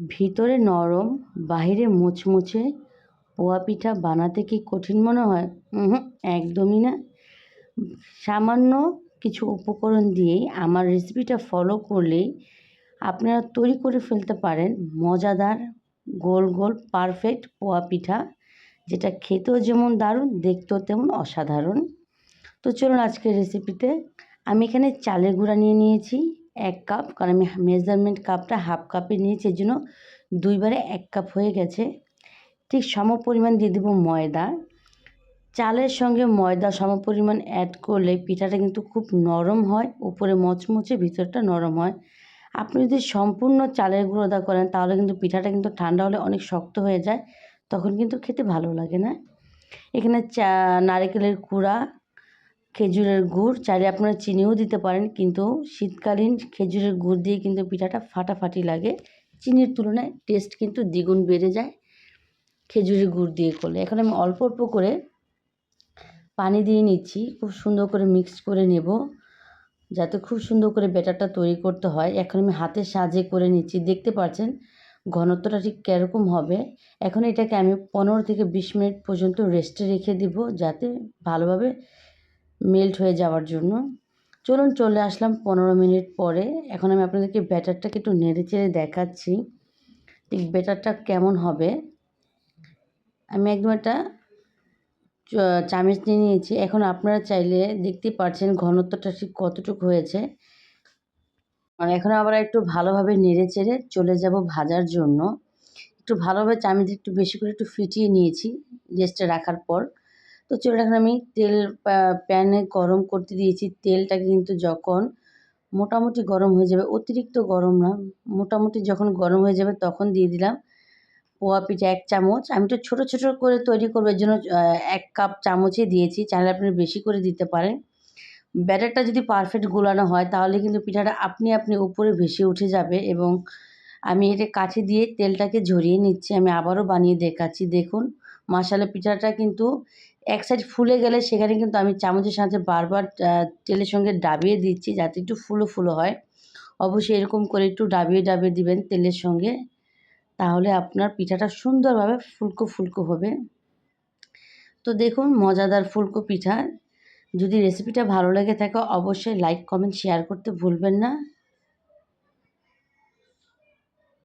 ভিতরে নরম, বাহিরে মুচমুচে পোয়া পিঠা বানাতে কি কঠিন মনে হয়? একদমই না। সামান্য কিছু উপকরণ দিয়েই আমার রেসিপিটা ফলো করলেই আপনারা তৈরি করে ফেলতে পারেন মজাদার, গোল গোল পারফেক্ট পোয়া পিঠা। যেটা খেতেও যেমন দারুণ, দেখতেও তেমন অসাধারণ। তো চলুন আজকের রেসিপিতে আমি এখানে চালের গুঁড়া নিয়ে নিয়েছি। এক কাপ, কারণ আমি মেজারমেন্ট কাপটা হাফ কাপে নিয়েছি, এর জন্য দুইবারে এক কাপ হয়ে গেছে। ঠিক সম পরিমাণ দিয়ে দেবো ময়দা। চালের সঙ্গে ময়দা সম পরিমাণ অ্যাড করলে পিঠাটা কিন্তু খুব নরম হয়, উপরে মচমচে ভিতরটা নরম হয়। আপনি যদি সম্পূর্ণ চালের গুঁড়ো দা করেন, তাহলে কিন্তু পিঠাটা কিন্তু ঠান্ডা হলে অনেক শক্ত হয়ে যায়, তখন কিন্তু খেতে ভালো লাগে না। এখানে চা, নারকেলের কুড়া খেজুরের গুড়, চাইলে আপনারা চিনিও দিতে পারেন, কিন্তু শীতকালীন খেজুরের গুড় দিয়ে কিন্তু পিঠাটা ফাটাফাটি লাগে। চিনির তুলনায় টেস্ট কিন্তু দ্বিগুণ বেড়ে যায় খেজুরের গুড় দিয়ে করলে। এখন আমি অল্প অল্প করে পানি দিয়ে নিচ্ছি, খুব সুন্দর করে মিক্স করে নেব, যাতে খুব সুন্দর করে ব্যাটারটা তৈরি করতে হয়। এখন আমি হাতের সাজে করে নিচ্ছি, দেখতে পাচ্ছেন ঘনত্বটা ঠিক কীরকম হবে। এখন এটাকে আমি পনেরো থেকে বিশ মিনিট পর্যন্ত রেস্টে রেখে দিব, যাতে ভালোভাবে মেল্ট হয়ে যাওয়ার জন্য। চলুন চলে আসলাম পনেরো মিনিট পরে। এখন আমি আপনাদেরকে ব্যাটারটাকে একটু নেড়ে চেড়ে দেখাচ্ছি। ঠিক ব্যাটারটা কেমন হবে? আমি একদম একটা চামচ নিয়ে নিয়েছি। এখন আপনারা চাইলে দেখতে পাচ্ছেন ঘনত্বটা ঠিক কতটুকু হয়েছে। আর এখন আবার একটু ভালোভাবে নেড়ে চেড়ে চলে যাব ভাজার জন্য। একটু ভালোভাবে চামচ একটু বেশি করে একটু ফিটিয়ে নিয়েছি, রেস্টে রাখার পর। তো চলে আমি তেল প্যানে গরম করতে দিয়েছি। তেলটা কিন্তু যখন মোটামুটি গরম হয়ে যাবে, অতিরিক্ত গরম না, মোটামুটি যখন গরম হয়ে যাবে তখন দিয়ে দিলাম পোয়া পিঠা এক চামচ। আমি তো ছোটো ছোটো করে তৈরি করবার জন্য এক কাপ চামচে দিয়েছি। চাইলে আপনি বেশি করে দিতে পারেন। ব্যাটারটা যদি পারফেক্ট গোলানো হয়, তাহলে কিন্তু পিঠাটা আপনি আপনি উপরে ভেসে উঠে যাবে এবং আমি এটা কাঠি দিয়ে তেলটাকে ঝরিয়ে নিচ্ছি। আমি আবারও বানিয়ে দেখাচ্ছি, দেখুন। মশালা পিঠাটা কিন্তু এক সাইড ফুলে গেলে সেখানে কিন্তু আমি চামচের সাহায্যে বারবার তেলের সঙ্গে ডাবিয়ে দিচ্ছি যাতে একটু ফুলো ফুলো হয়। অবশ্যই এরকম করে একটু ডাবিয়ে ডাবিয়ে দিবেন তেলের সঙ্গে, তাহলে আপনার পিঠাটা সুন্দরভাবে ফুলকো ফুলকো হবে। তো দেখুন মজাদার ফুলকো পিঠা। যদি রেসিপিটা ভালো লেগে থাকে অবশ্যই লাইক কমেন্ট শেয়ার করতে ভুলবেন না।